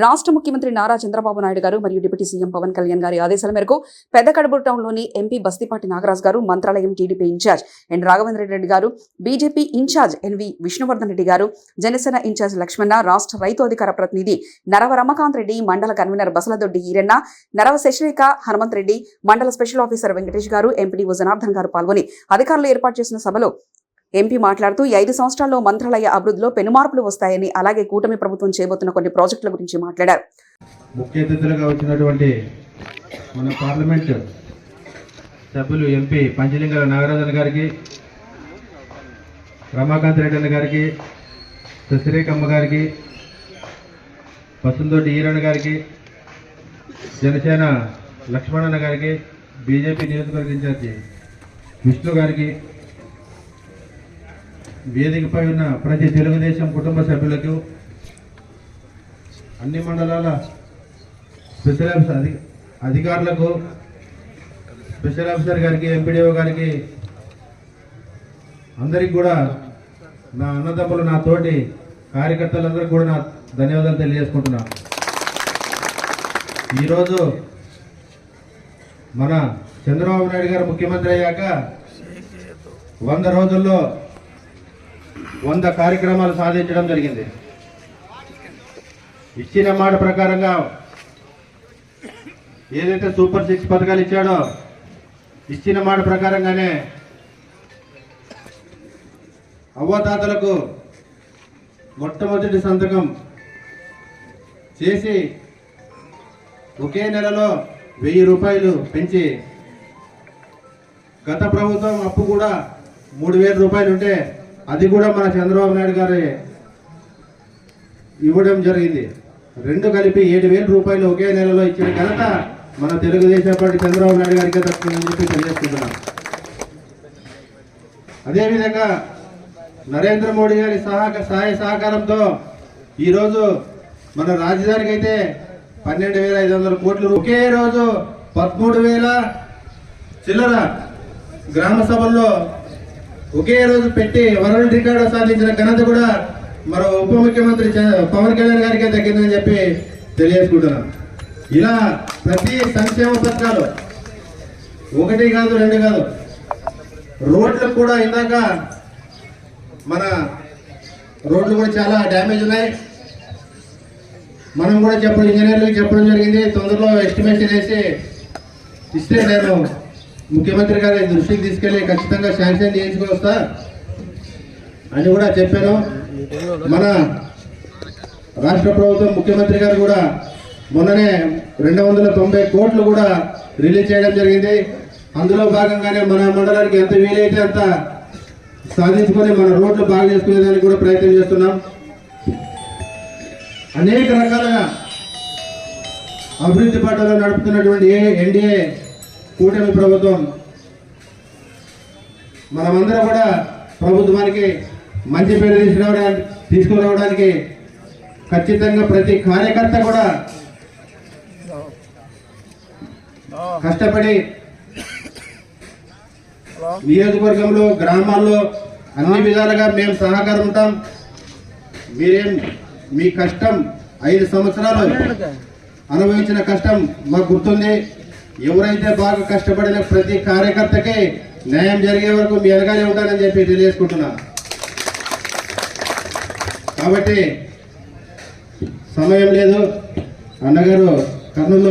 రాష్ట్ర ముఖ్యమంత్రి నారా చంద్రబాబు నాయుడు గారు మరియు డిప్యూటీ సీఎం పవన్ కళ్యాణ్ గారి ఆదేశాల మేరకు పెద్ద కడబూరు టౌన్లోని ఎంపీ బస్తిపాటి నాగరాజ్ గారు Mantralayam TDP incharge N Raghavendra Reddy గారు BJP incharge NV Vishnuvardhan Reddy గారు జనసేన ఇన్ఛార్జ్ లక్ష్మణ రాష్ట్ర రైతు అధికార ప్రతినిధి నరవ రమకాంత్ రెడ్డి మండల కన్వీనర్ బసలదొడ్డి ఈరన్న నరవ శశిరేఖ హనుమంత్ రెడ్డి మండల స్పెషల్ ఆఫీసర్ వెంకటేష్ గారు ఎంపీడీఓ జనార్దన్ గారు పాల్గొని అధికారులు ఏర్పాటు చేసిన సభలో ఎంపీ మాట్లాడుతూ ఈ ఐదు సంవత్సరాల్లో మంత్రాలయ అభివృద్ధిలో పెనుమార్పులు వస్తాయని అలాగే కూటమి ప్రభుత్వం చేయబోతున్న కొన్ని ప్రాజెక్టుల గురించి మాట్లాడారు. ముఖ్య అతిథులుగా వచ్చినటువంటి మన పార్లమెంట్ సభ్యులు ఎంపీ పంచలింగల నాగరాజన్ గారికి రమాకాంత్ రెడ్డి అన్న గారికి శశిరేఖమ్మ గారికి పసుందొడ్డి ఈరణ గారికి జనసేన లక్ష్మణన్న గారికి బీజేపీ నియోజకవర్గ ఇన్ఛార్జి విష్ణు గారికి వేదికపై ఉన్న ప్రతి తెలుగుదేశం కుటుంబ సభ్యులకు అన్ని మండలాల స్పెషల్ ఆఫీసర్ అధి అధికారులకు స్పెషల్ ఆఫీసర్ గారికి ఎంపీడీఓ గారికి అందరికి కూడా నా అన్నదమ్ములు నా తోటి కార్యకర్తలందరికీ కూడా నా ధన్యవాదాలు తెలియజేసుకుంటున్నా. ఈరోజు మన చంద్రబాబు నాయుడు గారు ముఖ్యమంత్రి అయ్యాక వంద రోజుల్లో వంద కార్యక్రమాలు సాధించడం జరిగింది. ఇచ్చిన మాట ప్రకారంగా ఏదైతే సూపర్ సిక్స్ పథకాలు ఇచ్చాడో ఇచ్చిన మాట ప్రకారంగానే అవ్వతాతలకు మొట్టమొదటి సంతకం చేసి ఒకే నెలలో వెయ్యి రూపాయలు పెంచి గత ప్రభుత్వం అప్పు కూడా మూడు వేల రూపాయలు ఉంటే అది కూడా మన చంద్రబాబు నాయుడు గారి ఇవ్వడం జరిగింది. రెండు కలిపి ఏడు వేల రూపాయలు ఒకే నెలలో ఇచ్చిన ఘనత మన తెలుగుదేశం పార్టీ చంద్రబాబు నాయుడు గారికి దక్కుతుందని చెప్పి తెలియజేస్తున్నాం అదేవిధంగా నరేంద్ర మోడీ గారి సహాయ సహాయ సహకారంతో ఈరోజు మన రాజధానికి అయితే పన్నెండు వేల ఐదు వందల కోట్లు ఒకే రోజు పదమూడు వేల చిల్లర గ్రామ సభల్లో ఒకే రోజు పెట్టి వరల్డ్ రికార్డు సాధించిన ఘనత కూడా మన ఉప ముఖ్యమంత్రి పవన్ కళ్యాణ్ గారికే తగ్గిందని చెప్పి తెలియజేసుకుంటున్నాం. ఇలా ప్రతి సంక్షేమ పథకాలు ఒకటి కాదు రెండు కాదు రోడ్లకు కూడా ఇందాక మన రోడ్లు కూడా చాలా డ్యామేజ్ ఉన్నాయి. మనం కూడా చెప్పడం ఇంజనీర్లకు చెప్పడం జరిగింది తొందరలో ఎస్టిమేషన్ వేసి ఇస్తే నేను ముఖ్యమంత్రి గారి దృష్టికి తీసుకెళ్ళి ఖచ్చితంగా శాంక్షన్ చేయించుకొస్తా అని కూడా చెప్పాను. మన రాష్ట్ర ప్రభుత్వం ముఖ్యమంత్రి గారు కూడా మొన్ననే రెండు వందల తొంభై కోట్లు కూడా రిలీజ్ చేయడం జరిగింది. అందులో భాగంగానే మన మండలానికి ఎంత వీలైతే అంత సాధించుకొని మన రోడ్లు బాగా చేసుకునేదానికి కూడా ప్రయత్నం చేస్తున్నాం. అనేక రకాలుగా అభివృద్ధి బాటలో నడుపుతున్నటువంటి ఏ ఎన్డీఏ కూటమి ప్రభుత్వం మనమందరం కూడా ప్రభుత్వానికి మంచి పేరు తీసుకురావడానికి తీసుకురావడానికి ఖచ్చితంగా ప్రతి కార్యకర్త కూడా కష్టపడి నియోజకవర్గంలో గ్రామాల్లో అన్ని విధాలుగా మేము సహకారం ఉంటాం. మీరేం మీ కష్టం ఐదు సంవత్సరాలు అనుభవించిన కష్టం మాకు గుర్తుంది. ఎవరైతే బాగా కష్టపడిన ప్రతి కార్యకర్తకి న్యాయం జరిగే వరకు మీ వెనకాలే ఉంటానని చెప్పి తెలియజేసుకుంటున్నా కాబట్టి సమయం లేదు. అన్నగారు కర్నూలు